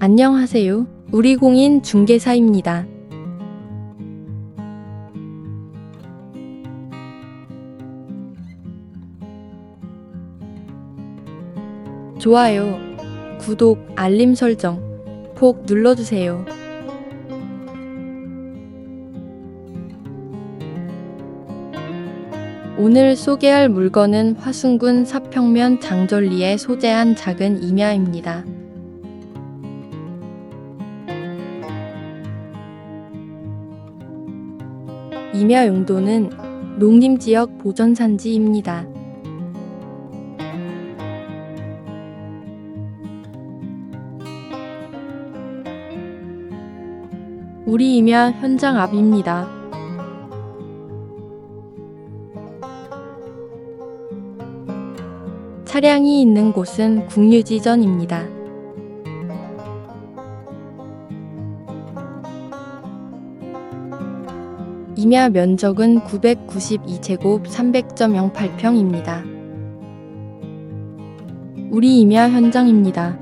안녕하세요. 우리공인 중개사입니다. 좋아요, 구독, 알림 설정 꼭 눌러주세요. 오늘 소개할 물건은 화순군 사평면 장절리에 소재한 작은 임야입니다. 임야 용도는 농림지역 보전산지입니다. 우리 임야 현장 앞입니다. 차량이 있는 곳은 국유지전입니다. 임야 면적은 992제곱 300.08평입니다. 우리 임야 현장입니다.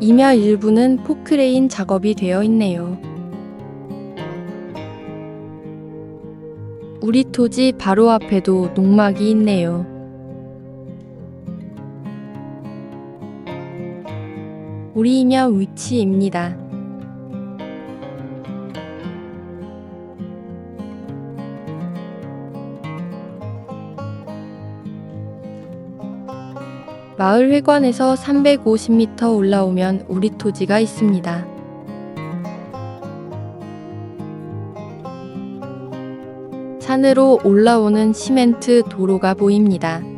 임야 일부는 포크레인 작업이 되어 있네요. 우리 토지 바로 앞에도 농막이 있네요. 우리 임야 위치입니다. 마을 회관에서 350m 올라오면 우리 토지가 있습니다. 산으로 올라오는 시멘트 도로가 보입니다.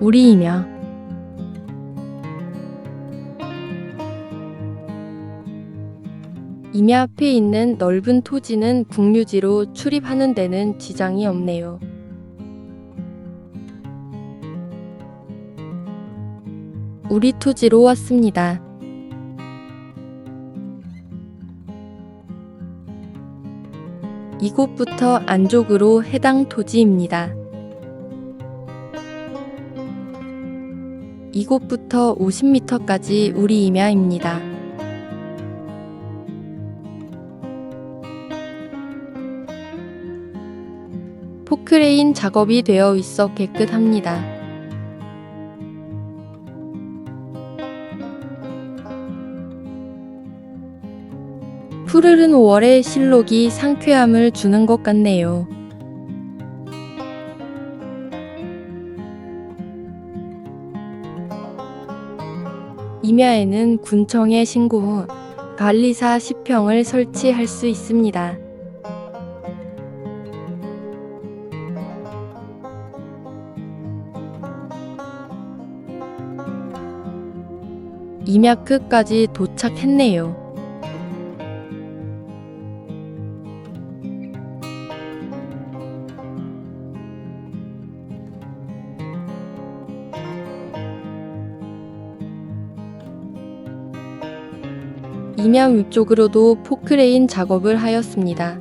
우리이며 임야 앞에 있는 넓은 토지는 국유지로 출입하는 데는 지장이 없네요. 우리 토지로 왔습니다. 이곳부터 안쪽으로 해당 토지입니다. 이곳부터 50m까지 우리 임야입니다. 포크레인 작업이 되어 있어 깨끗합니다. 푸르른 5월의 실록이 상쾌함을 주는 것 같네요. 임야에는 군청에 신고 후 관리사 10평을 설치할 수 있습니다. 임야 끝까지 도착했네요. 임야 위쪽으로도 포크레인 작업을 하였습니다.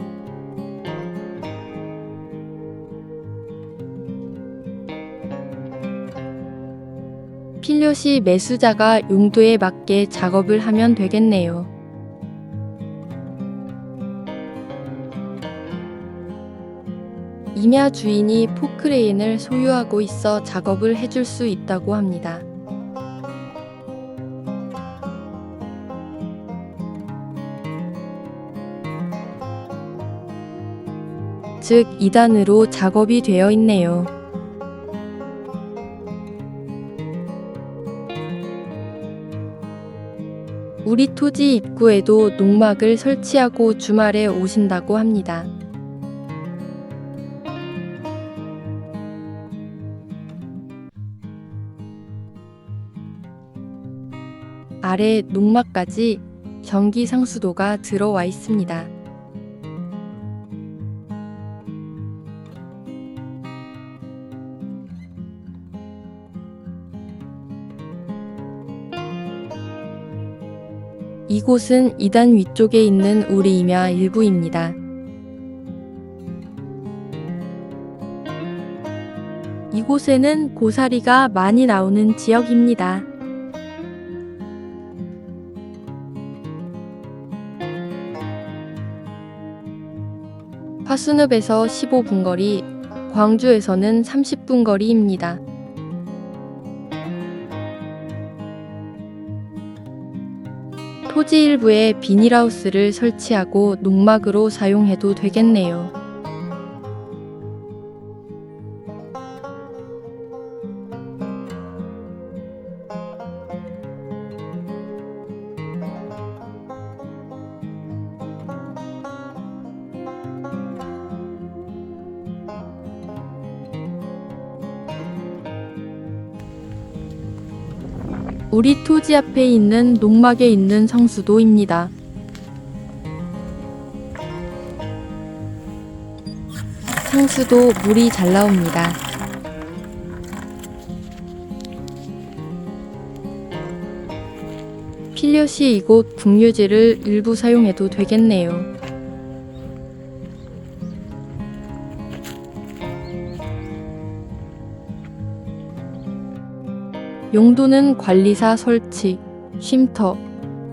필요시 매수자가 용도에 맞게 작업을 하면 되겠네요. 임야 주인이 포크레인을 소유하고 있어 작업을 해줄 수 있다고 합니다. 즉 2단으로 작업이 되어 있네요. 우리 토지 입구에도 농막을 설치하고 주말에 오신다고 합니다. 아래 농막까지 전기 상수도가 들어와 있습니다. 이곳은 2단 위쪽에 있는 우리 임야 일부입니다. 이곳에는 고사리가 많이 나오는 지역입니다. 화순읍에서 15분 거리, 광주에서는 30분 거리입니다. 토지 일부에 비닐하우스를 설치하고 농막으로 사용해도 되겠네요. 우리 토지 앞에 있는 농막에 있는 성수도입니다. 상수도 물이 잘 나옵니다. 필요시 이곳 분유지를 일부 사용해도 되겠네요. 용도는 관리사 설치, 쉼터,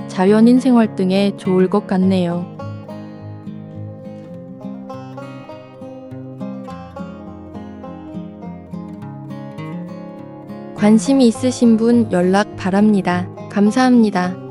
자연인 생활 등에 좋을 것 같네요. 관심이 있으신 분 연락 바랍니다. 감사합니다.